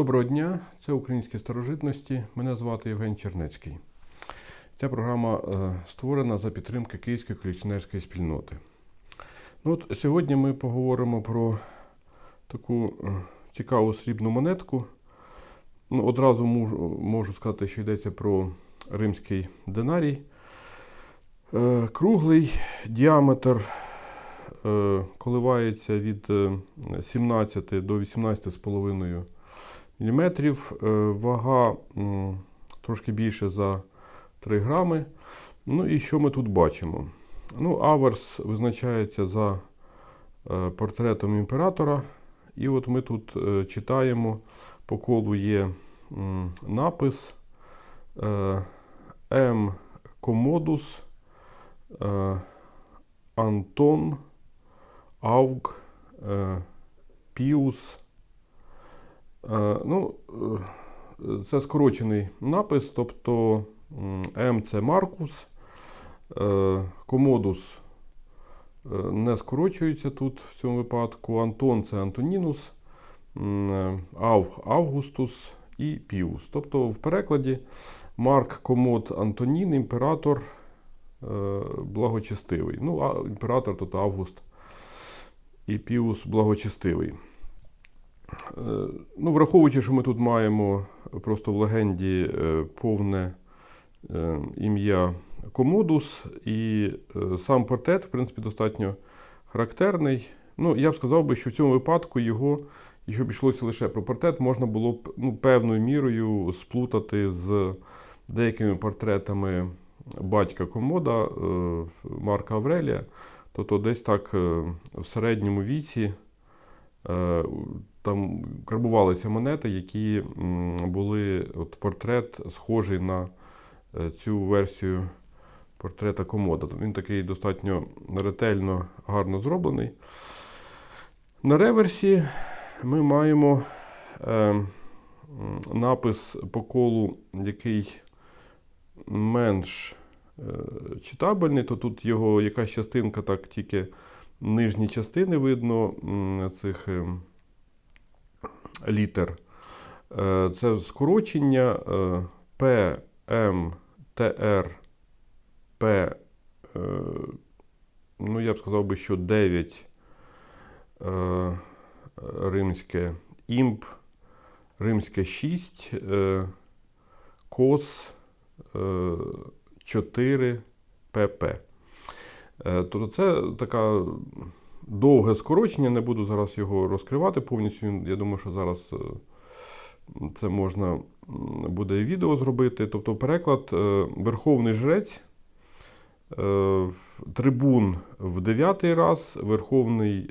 Доброго дня, це українські старожитності. Мене звати Євген Чернецький. Ця програма е, створена за підтримки Київської колекціонерської спільноти. Ну, от сьогодні ми поговоримо про таку е, цікаву срібну монетку. Ну, одразу можу, можу сказати, що йдеться про римський динарій. Е, Круглий діаметр е, коливається від е, 17 до 18,5 мм. Вага трошки більше за 3 грами. Ну і що ми тут бачимо? Ну, Аверс визначається за е, портретом імператора. І от ми тут е, читаємо, по колу є напис е, М. Комодус е, Антон Авг е, Піус. Е, Ну, е, це скорочений напис, тобто м, це Маркус, е, Комодус не скорочується тут в цьому випадку. Антон це Антонінус, Авг Августус і Піус. Тобто в перекладі Марк Комод Антонін, імператор благочестивий. Ну, а імператор тут Август і Піус благочестивий. Ну, враховуючи, що ми тут маємо просто в легенді е, повне е, ім'я Комодус, і е, сам портрет, в принципі, достатньо характерний. Ну, я б сказав би, що в цьому випадку його, якщо б йшлося лише про портрет, можна було б ну, певною мірою сплутати з деякими портретами батька Комода Марка Аврелія. Тобто десь так в середньому віці там карбувалися монети, які були от портрет схожий на е, цю версію портрета Комода. Він такий достатньо ретельно, гарно зроблений. На реверсі ми маємо е, напис по колу, який менш е, читабельний, то тут його якась частинка, так тільки нижні частини видно цих е, літер. Е, Це скорочення е, П, М, ТР, П, е, ну я б сказав би, що 9 е, римське імп, римське 6, е, кос е, 4 ПП. Е, Тобто це така довге скорочення, не буду зараз його розкривати повністю. Я думаю, що зараз е, це можна буде і відео зробити. Тобто переклад е, Верховний жрець, трибун в дев'ятий раз, Верховний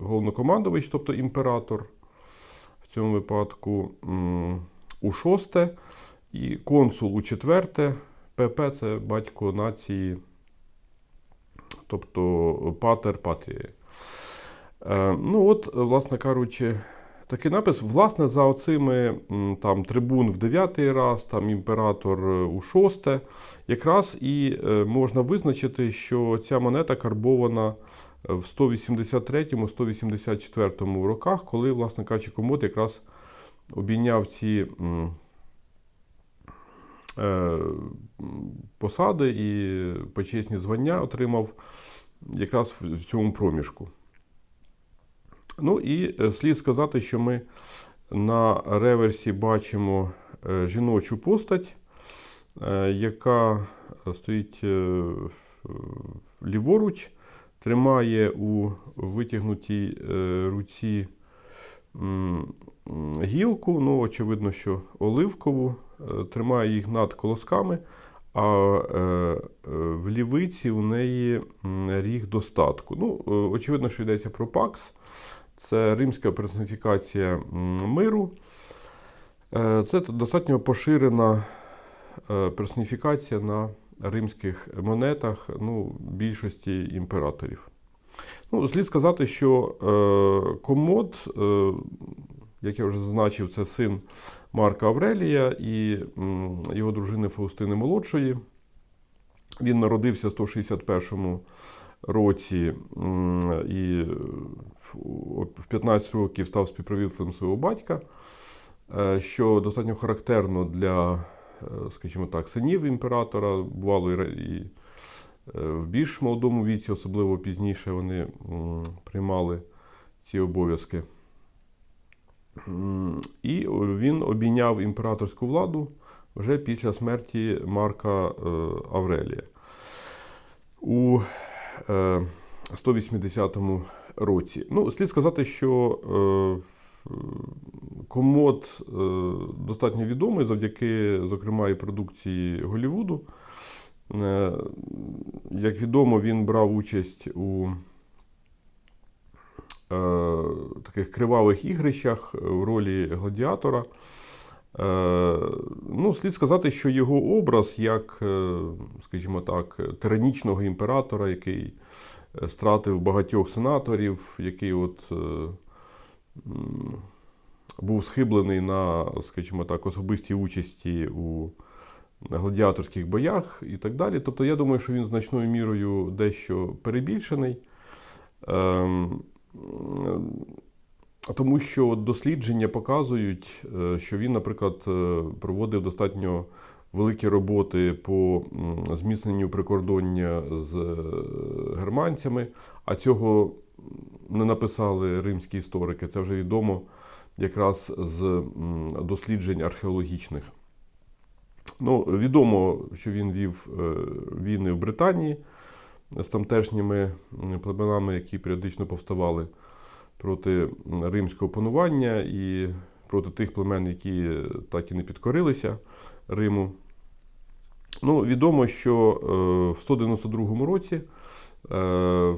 головнокомандувач, тобто імператор в цьому випадку у шосте, і консул у четверте. ПП це батько нації, тобто патер патрії. Е, ну от, власне кажучи, такий напис. Власне, за оцими там трибун в дев'ятий раз, там імператор е, у шосте, якраз і е, можна визначити, що ця монета карбована в 183-184 роках, коли, власне кажучи, комод якраз обійняв ці посади і почесні звання отримав якраз в цьому проміжку. Ну і е, слід сказати, що ми на реверсі бачимо е, жіночу постать, е, яка стоїть е, ліворуч, тримає у витягнутій е, руці гілку, ну, очевидно, що оливкову, е, тримає їх над колосками, а е, е, в лівиці у неї ріг достатку. Ну, очевидно, що йдеться про пакс. Це римська персоніфікація миру. Це достатньо поширена персоніфікація на римських монетах ну, більшості імператорів. Ну, слід сказати, що е, комод, е, як я вже зазначив, це син Марка Аврелія і м, його дружини Фаустини Молодшої. Він народився в 161 році і в в 15 років став співправителем свого батька, е, що достатньо характерно для, е, скажімо так, синів імператора, бувало і в більш молодому віці, особливо пізніше, вони приймали ці обов'язки. І він обійняв імператорську владу вже після смерті Марка е, Аврелія. У е, 180 році. Ну, слід сказати, що е, комод е, достатньо відомий завдяки, зокрема, і продукції Голлівуду. Е, Як відомо, він брав участь у е, таких кривавих ігрищах в ролі гладіатора. Е, Ну, слід сказати, що його образ як, скажімо так, тиранічного імператора, який стратив багатьох сенаторів, який от був схиблений на, скажімо так, особистій участі у гладіаторських боях і так далі. Тобто, я думаю, що він значною мірою дещо перебільшений. Ем, тому що дослідження показують, е, що він, наприклад, е, проводив достатньо великі роботи по зміцненню прикордоння з е, германцями, а цього не написали римські історики. Це вже відомо якраз з досліджень археологічних. Ну, відомо, що він вів е, війни в Британії з тамтешніми племенами, які періодично повставали проти римського панування і проти тих племен, які так і не підкорилися Риму. Ну, відомо, що е, в 192 році е,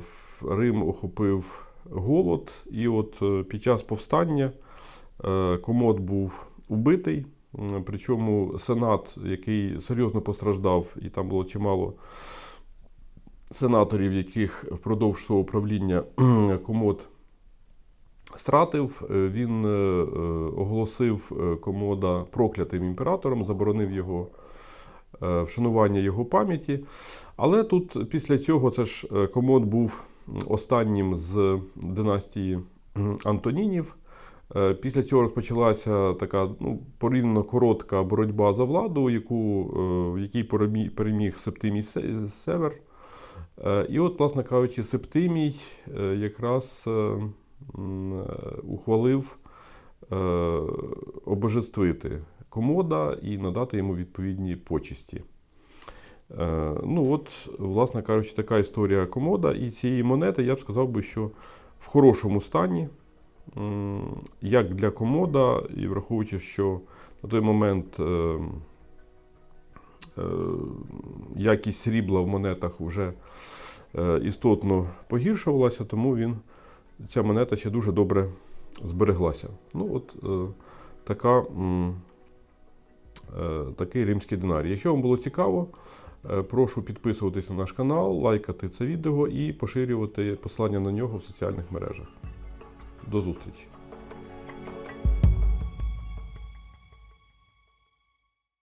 Рим охопив голод, і от під час повстання комод був убитий. Причому сенат, який серйозно постраждав, і там було чимало сенаторів, яких впродовж свого правління комод стратив, е, він е, е, оголосив комода проклятим імператором, заборонив його вшанування його пам'яті. Але тут після цього це ж комод був останнім з династії Антонінів. Е, Після цього розпочалася така ну, порівняно коротка боротьба за владу, яку, е, в якій переміг Септимій Север. Е, І от, власне кажучи, Септимій якраз ухвалив обожествити комода і надати йому відповідні почесті. Ну, от, власне кажучи, така історія комода. І цієї монети я б сказав би, що в хорошому стані, як для комода, і враховуючи, що на той момент е, е, якість срібла в монетах вже е, істотно погіршувалася, тому він, ця монета ще дуже добре збереглася. Ну, от така, такий римський динарій. Якщо вам було цікаво, прошу підписуватись на наш канал, лайкати це відео і поширювати посилання на нього в соціальних мережах. До зустрічі!